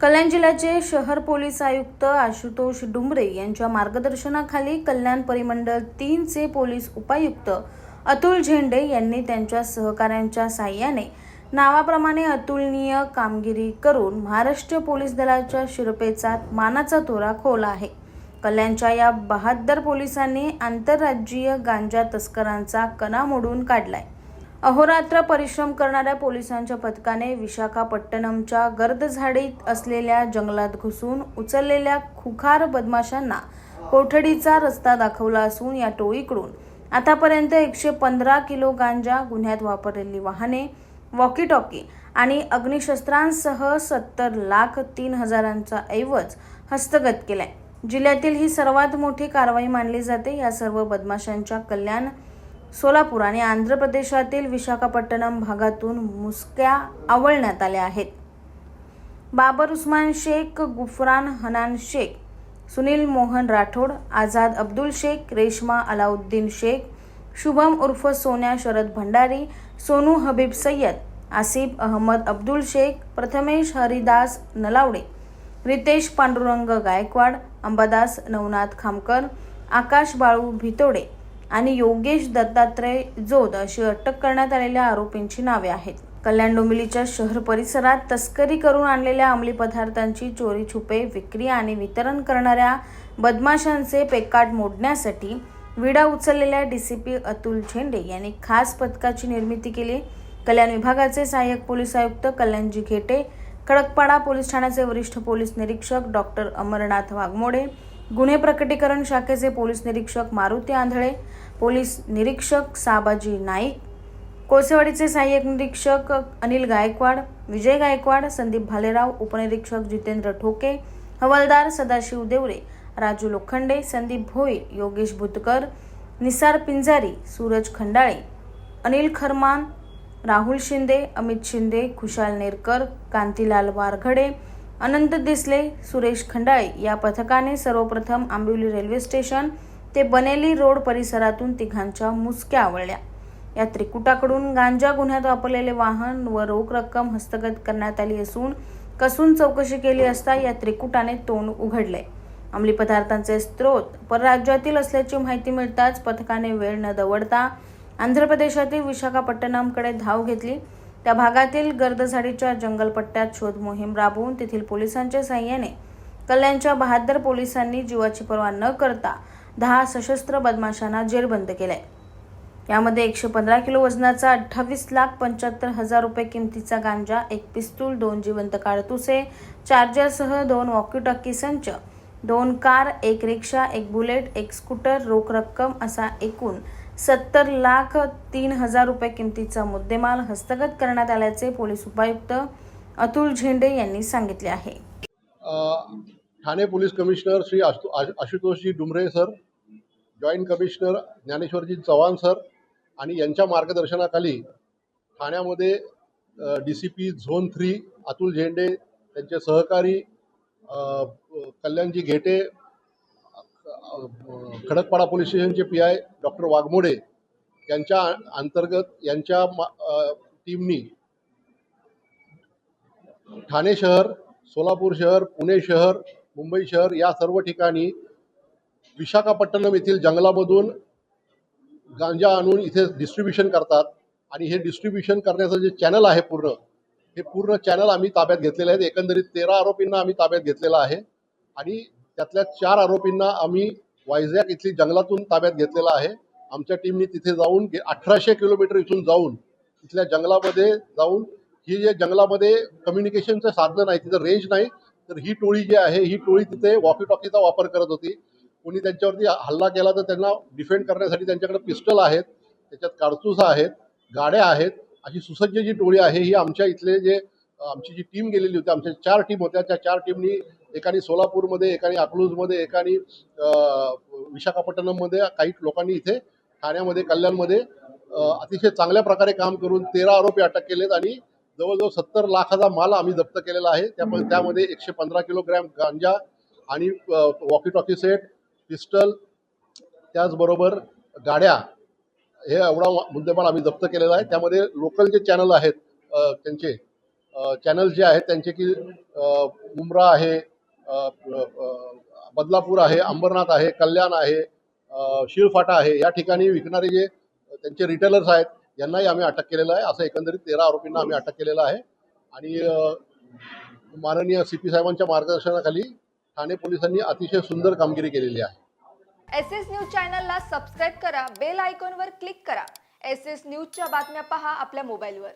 कल्याण जिल्ह्याचे शहर पोलीस आयुक्त आशुतोष डुंबरे यांच्या मार्गदर्शनाखाली कल्याण परिमंडळ तीनचे पोलीस उपायुक्त अतुल झेंडे यांनी त्यांच्या सहकाऱ्यांच्या साह्याने नावाप्रमाणे अतुलनीय कामगिरी करून महाराष्ट्र पोलीस दलाच्या शिरपेचा मानाचा तोरा खोला आहे. कल्याणच्या या बहाद्दर पोलिसांनी आंतरराज्यीय गांजा तस्करांचा कणा मोडून काढलाय. अहोरात्र परिश्रम करणाऱ्या पोलिसांच्या पथकाने विशाखापट्टणमच्या गर्दझाडीत असलेल्या जंगलात घुसून उचललेल्या खुखार बदमाशांना कोठडीचा रस्ता दाखवला असून या टोळीकडून आतापर्यंत एकशे पंधरा किलो गांजा गुन्ह्यात वापरलेली वाहने वॉकी टॉकी आणि अग्निशस्त्रांसह सत्तर लाख तीन हजारांचा ऐवज हस्तगत केलाय. जिल्ह्यातील ही सर्वात मोठी कारवाई मानली जाते. या सर्व बदमाशांच्या कल्याण सोलापूर आणि आंध्र प्रदेशातील विशाखापट्टणम भागातून मुसक्या आवळण्यात आल्या आहेत. बाबर उस्मान शेख गुफरान हनान शेख सुनील मोहन राठोड आझाद अब्दुल शेख रेशमा अलाउद्दीन शेख शुभम उर्फ सोन्या शरद भंडारी सोनू हबीब सय्यद आसिफ अहमद अब्दुल शेख प्रथमेश हरिदास नलावडे रितेश पांडुरंग गायकवाड अंबादास नवनाथ खामकर आकाश बाळू भितोडे आणि योगेश दत्तात्रय जोद अशी अटक करण्यात आलेल्या आरोपींची नावे आहेत. कल्याण डोंबिवलीच्या शहर परिसरात तस्करी करून आणलेल्या अंमली पदार्थांची चोरी छुपे विक्री आणि वितरण करणाऱ्या बदमाशांचे पेकाट मोडण्यासाठी विडा उचललेल्या D C P Atul Zende यांनी खास पथकाची निर्मिती केली. कल्याण विभागाचे सहाय्यक पोलीस आयुक्त कल्याणजी घेटे खडकपाडा पोलीस ठाण्याचे वरिष्ठ पोलीस निरीक्षक डॉक्टर अमरनाथ वाघमोडे गुन्हे प्रकटीकरण शाखेचे पोलीस निरीक्षक मारुती आंधळे पोलीस निरीक्षक साबाजी नाईक कोळसेवाडीचे सहाय्यक निरीक्षक अनिल गायकवाड विजय गायकवाड संदीप भालेराव उपनिरीक्षक जितेंद्र ठोके हवालदार सदाशिव देवरे राजू लोखंडे संदीप भोई योगेश भुतकर निसार पिंजारी सूरज खंडाळे अनिल खरमान राहुल शिंदे अमित शिंदे खुशाल नेरकर कांतीलाल वारघडे अनंत दिसले सुरेश खंडाळे या पथकाने सर्वप्रथम आंबिवली रेल्वे स्टेशन ते बनेली रोड परिसरातून तिघांच्या मुसक्या आवळल्या. या त्रिकुटाकडून गांजा गुन्ह्यात वापरलेले वाहन व रोख रक्कम हस्तगत करण्यात आली असून कसून चौकशी केली असता या त्रिकुटाने तोंड उघडले. अंमली पदार्थांचे स्रोत परराज्यातील असल्याची माहिती मिळताच पथकाने वेळ न दवडता आंध्र प्रदेशातील विशाखापट्टणमकडे धाव घेतली. त्या भागातील गर्दझाडीच्या जंगलपट्ट्यात शोध मोहीम राबवून तेथील पोलिसांच्या साह्याने कल्याणच्या बहादर पोलिसांनी जीवाची पर्वा न करता दहा सशस्त्र बदमाशांना जेरबंद केलंय. यामध्ये एकशे पंधरा किलो वजनाचा अठ्ठावीस लाख पंच्याहत्तर हजार रुपये किमतीचा गांजा एक पिस्तूल दोन जिवंत काडतुसे चार्जरसह दोन वॉकीटॉकी संच दोन कार एक रिक्षा एक बुलेट एक स्कूटर रोख रक्कम असा एकूण सत्तर लाख तीन हजार रुपये किमतीचा मुद्देमाल हस्तगत करण्यात आल्याचे पोलीस उपायुक्त अतुल झेंडे यांनी सांगितले आहे. Thane police commissioner Shri Ashutoshji Dumre sir joint commissioner Dnyaneshwarji Chavan sir आणि यांच्या मार्गदर्शनाखाली ठाण्यामध्ये D C P zone three Atul Zende त्यांचे सहकारी कल्याणजी घेटे खडकपाडा पोलीस स्टेशनचे पी आय डॉक्टर वाघमोडे यांच्या अंतर्गत यांच्या मा- टीमनी ठाणे शहर सोलापूर शहर पुणे शहर मुंबई शहर या सर्व ठिकाणी विशाखापट्टणम येथील जंगलामधून गांजा आणून इथे डिस्ट्रीब्युशन करतात. आणि हे डिस्ट्रीब्युशन करण्याचं जे चॅनल आहे पूर्ण हे पूर्ण चॅनल आम्ही ताब्यात घेतलेले आहेत. एकंदरीत तेरा आरोपींना आम्ही ताब्यात घेतलेलं आहे. आणि त्यातल्या चार आरोपींना आम्ही वायझॅक इथली जंगलातून ताब्यात घेतलेलं आहे. आमच्या टीमनी तिथे जाऊन अठराशे किलोमीटर इथून जाऊन तिथल्या जंगलामध्ये जाऊन ही जे जंगलामध्ये कम्युनिकेशनचं साधनं नाही तिथं रेंज नाही तर ही टोळी जी आहे ही टोळी तिथे वॉकी टॉकीचा वापर करत होती. कोणी त्यांच्यावरती हल्ला केला तर त्यांना डिफेंड करण्यासाठी त्यांच्याकडे पिस्टल आहेत त्याच्यात कारतूस आहेत गाड्या आहेत. अशी सुसज्ज जी टोळी आहे ही आमच्या इथले जे आमची जी टीम गेलेली होती आमच्या चार टीम होत्या. त्या चार टीमनी एकाने सोलापूरमध्ये एकाने अकलूजमध्ये एकाने विशाखापट्टणममध्ये काही लोकांनी इथे ठाण्यामध्ये कल्याणमध्ये अतिशय चांगल्या प्रकारे काम करून तेरा आरोपी अटक केलेत आणि जवळजवळ सत्तर लाखाचा माल आम्ही जप्त केलेला आहे. त्यामुळे त्यामध्ये एकशे पंधरा किलोग्रॅम गांजा आणि वॉकी टॉकी सेट पिस्टल त्याचबरोबर गाड्या हे एवढा मुद्देमाल आम्ही जप्त केलेला आहे. त्यामध्ये लोकल जे चॅनल आहेत त्यांचे चॅनल जे आहेत त्यांचे की मुमरा आहे बदलापूर आहे अंबरनाथ आहे कल्याण आहे शिळफाटा आहे या ठिकाणी विकणारे जे त्यांचे रिटेलर्स आहेत यांनाही आम्ही अटक केलेलं आहे. असं एकंदरीत तेरा आरोपींना आम्ही अटक केलेलं आहे. आणि माननीय सी पी साहेबांच्या मार्गदर्शनाखाली ठाणे पोलिसांनी अतिशय सुंदर कामगिरी केलेली आहे. एस एस न्यूज चॅनलला सबस्क्राईब करा बेल आयकॉनवर क्लिक करा. एस एस न्यूजच्या बातम्या पहा आपल्या मोबाईलवर.